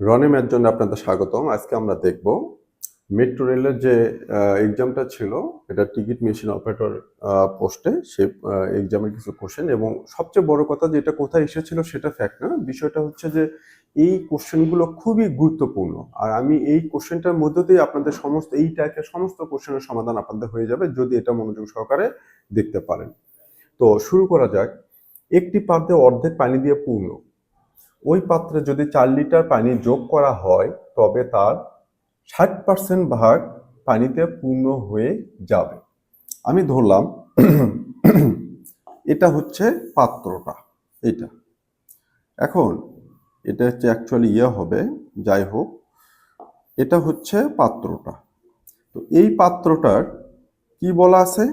Roni math জন্য আপনাদের স্বাগতম। আজকে আমরা দেখব মেট্রো রেলের যে এক্সামটা ছিল, এটা টিকিট মেশিন অপারেটর পোস্টে সে এক্সামের কিছু কোশ্চেন এবং সবচেয়ে বড় কথা যেটা কোথায় এসেছিল সেটা ফ্যাক্ট না, বিষয়টা হচ্ছে যে এই কোশ্চেনগুলো খুবই গুরুত্বপূর্ণ। আর আমি এই কোশ্চেনটার মধ্যে দিয়ে আপনাদের সমস্ত, এই টাইপের সমস্ত কোশ্চেনের সমাধান আপনাদের হয়ে যাবে যদি এটা মনোযোগ সহকারে দেখতে পারেন। তো শুরু করা যাক। একটি পাত্রে অর্ধেক পানি দিয়ে পূর্ণ। ওই পাত্রে যদি চার লিটার পানি যোগ করা হয়, তবে তার ষাট পার্সেন্ট ভাগ পানিতে পূর্ণ হয়ে যাবে। আমি ধরলাম, এটা হচ্ছে পাত্রটা, এটা। এখন এটা হচ্ছে অ্যাকচুয়ালি ইয়ে হবে, যাই হোক, এটা হচ্ছে পাত্রটা। তো এই পাত্রটার কি বলা আছে?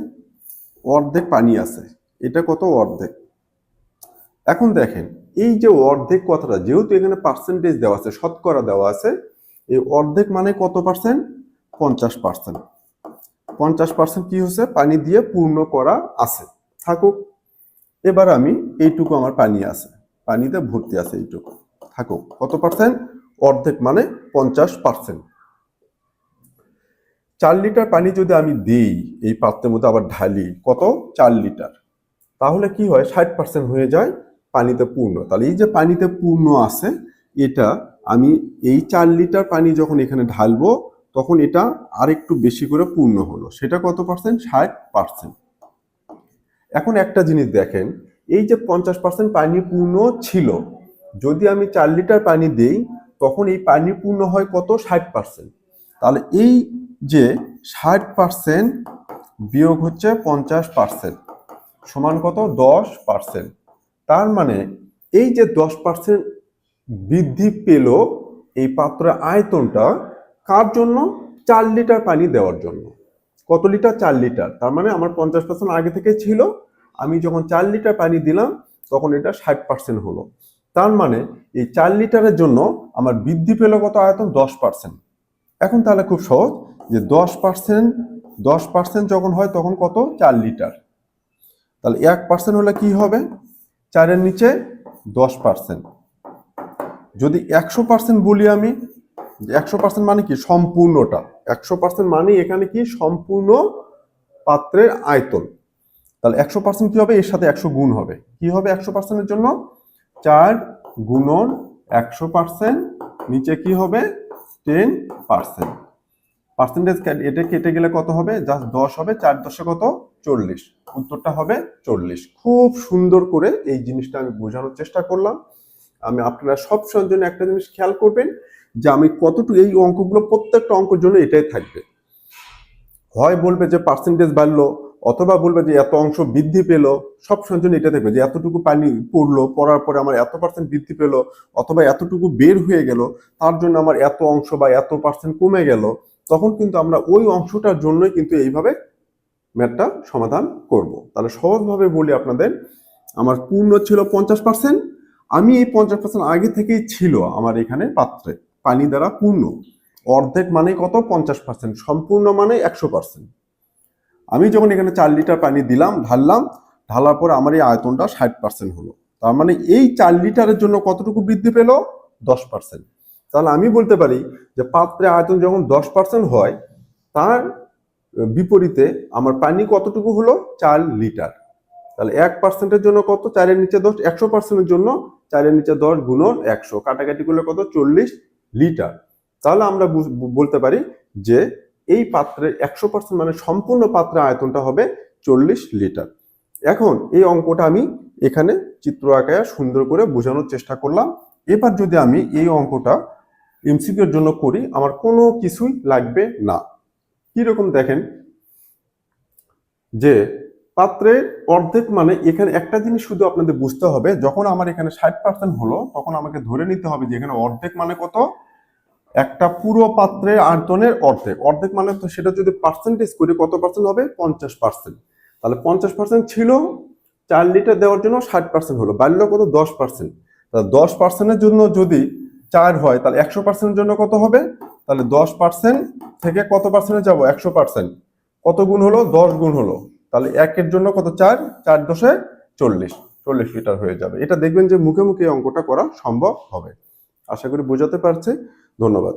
অর্ধেক পানি আছে। এটা কত অর্ধেক? এখন দেখেন এই যে অর্ধেক কথাটা, যেহেতু এখানে পার্সেন্টেজ দেওয়া আছে, শতকরা দেওয়া আছে, এই অর্ধেক মানে কত পার্সেন্ট পঞ্চাশ পার্সেন্ট পঞ্চাশ পার্সেন্ট কি হচ্ছে? পানি দিয়ে পূর্ণ করা আছে। থাকুক। এবার আমি এইটুকু আমার পানি আছে। পানিতে ভর্তি আছে এইটুকু। থাকুক। কত পার্সেন্ট অর্ধেক মানে পঞ্চাশ পার্সেন্ট চার লিটার পানি যদি আমি দিই, এই পাত্রের মধ্যে আবার ঢালি, কত? চার লিটার। তাহলে কি হয়? ষাট পার্সেন্ট হয়ে যায়। পানিতে পূর্ণ। তাহলে এই যে পানিতে পূর্ণ আছে, এটা আমি এই চার লিটার পানি যখন এখানে ঢালবো, তখন এটা আর একটু বেশি করে পূর্ণ হলো। সেটা কত পার্সেন্ট ষাট পার্সেন্ট এখন একটা জিনিস দেখেন, এই যে পঞ্চাশ পার্সেন্ট পানি পূর্ণ ছিল, যদি আমি চার লিটার পানি দেই, তখন এই পানি পূর্ণ হয় কত? ষাট পার্সেন্ট তাহলে এই যে ষাট পার্সেন্ট বিয়োগ হচ্ছে পঞ্চাশ পার্সেন্ট সমান কত? দশ পার্সেন্ট তার মানে এই যে দশ পার্সেন্ট বৃদ্ধি পেল এই পাত্রের আয়তনটা, কার জন্য? চার লিটার পানি দেওয়ার জন্য। কত লিটার? চার লিটার। তার মানে আমার পঞ্চাশ পার্সেন্ট আগে থেকে ছিল। আমি যখন চার লিটার পানি দিলাম, তখন এটা ষাট পার্সেন্ট হলো। তার মানে এই চার লিটারের জন্য আমার বৃদ্ধি পেল কত আয়তন? দশ পার্সেন্ট এখন তাহলে খুব সহজ যে দশ পার্সেন্ট দশ পার্সেন্ট যখন হয় তখন কত? চার লিটার। তাহলে এক পার্সেন্ট হলে কি হবে? চারের নিচে দশ পার্সেন্ট যদি একশো পার্সেন্ট বলি আমি একশো পার্সেন্ট মানে কি? সম্পূর্ণটা। একশো পার্সেন্ট মানে এখানে কি? সম্পূর্ণ পাত্রের আয়তন। তাহলে একশো পার্সেন্ট কি হবে? এর সাথে একশো গুণ হবে। কি হবে একশো পার্সেন্টের জন্য? চার গুণন একশো পার্সেন্ট নিচে কি হবে? টেন পার্সেন্ট পার্সেন্টেজ এটা কেটে গেলে কত হবে? জাস্ট দশ হবে, চার দশে কত? চল্লিশ। উত্তরটা হবে চল্লিশ। খুব সুন্দর করে এই জিনিসটা আমি বোঝানোর চেষ্টা করলাম। আমি আপনারা সব সময়ের জন্য একটা জিনিস খেয়াল করবেন যে আমি কতটুকু, এই অঙ্কগুলো প্রত্যেকটা অঙ্কের জন্য এটাই থাকবে। হয় বলবে যে পার্সেন্টেজ বাড়লো, অথবা বলবে যে এত অংশ বৃদ্ধি পেল, সব জন্য এটা থাকবে যে এতটুকু পানি পড়ল, পড়ার পরে আমার এত পার্সেন্ট বৃদ্ধি পেল, অথবা এতটুকু বের হয়ে গেল, তার জন্য আমার এত অংশ বা এত পার্সেন্ট কমে গেল তখন কিন্তু আমরা ওই অংশটার জন্যই কিন্তু এইভাবে ম্যাথটা সমাধান করব। তাহলে সহজভাবে বলি আপনাদের, আমার পূর্ণ ছিল পঞ্চাশ পার্সেন্ট আমি এই পঞ্চাশ পার্সেন্ট আগে থেকেই ছিল আমার এখানে পাত্রে, পানি দ্বারা পূর্ণ। অর্ধেক মানে কত? পঞ্চাশ পার্সেন্ট সম্পূর্ণ মানে একশো পার্সেন্ট আমি যখন এখানে চার লিটার পানি দিলাম, ঢাললাম, ঢালার পরে আমার এই আয়তনটা ষাট পার্সেন্ট হলো। তার মানে এই চার লিটারের জন্য কতটুকু বৃদ্ধি পেল? দশ পার্সেন্ট তাহলে আমি বলতে পারি যে পাত্রে আয়তন যখন দশ পার্সেন্ট হয়, তার বিপরীতে আমার পানি কতটুকু হলো? চার লিটার। তাহলে এক পার্সেন্টের জন্য কত? চারের নিচে দশ, একশো পার্সেন্টের জন্য চারের নিচে দশ গুণন একশো। কাটাকাটি করলে কত? চল্লিশ লিটার। তাহলে আমরা বলতে পারি যে এই পাত্রের একশো পার্সেন্ট মানে সম্পূর্ণ পাত্রের আয়তনটা হবে চল্লিশ লিটার। এখন এই অঙ্কটা আমি এখানে চিত্র আঁকায় সুন্দর করে বোঝানোর চেষ্টা করলাম। এবার যদি আমি এই অঙ্কটা এমসিকিউর জন্য করি, আমার কোনো কিছুই লাগবে না। কীরকম দেখেন? যে পাত্রের অর্ধেক মানে এখানে একটা জিনিস শুধু আপনাদের বুঝতে হবে, যখন আমার এখানে ষাট পার্সেন্ট হলো, তখন আমাকে ধরে নিতে হবে যে এখানে অর্ধেক মানে কত? একটা পুরো পাত্রের আয়তনের অর্ধেক। অর্ধেক মানে তো সেটা যদি পার্সেন্টেজ করি, কত পার্সেন্ট হবে? পঞ্চাশ পার্সেন্ট তাহলে পঞ্চাশ পার্সেন্ট ছিল, চার লিটার দেওয়ার জন্য ষাট পার্সেন্ট হলো। বাড়লো কত? দশ পার্সেন্ট তাহলে দশ পার্সেন্টের জন্য যদি চার হয়, তাহলে একশো পার্সেন্টের জন্য কত হবে? তাহলে দশ পার্সেন্ট থেকে কত পার্সেন্টে যাব? একশো পার্সেন্ট কত গুণ হলো? দশ গুণ হলো। তাহলে একের জন্য কত? চার চার দশে চল্লিশ। চল্লিশ লিটার হয়ে যাবে। এটা দেখবেন যে মুখে মুখে অঙ্কটা করা সম্ভব হবে। আশা করি বোঝাতে পারছে। ধন্যবাদ।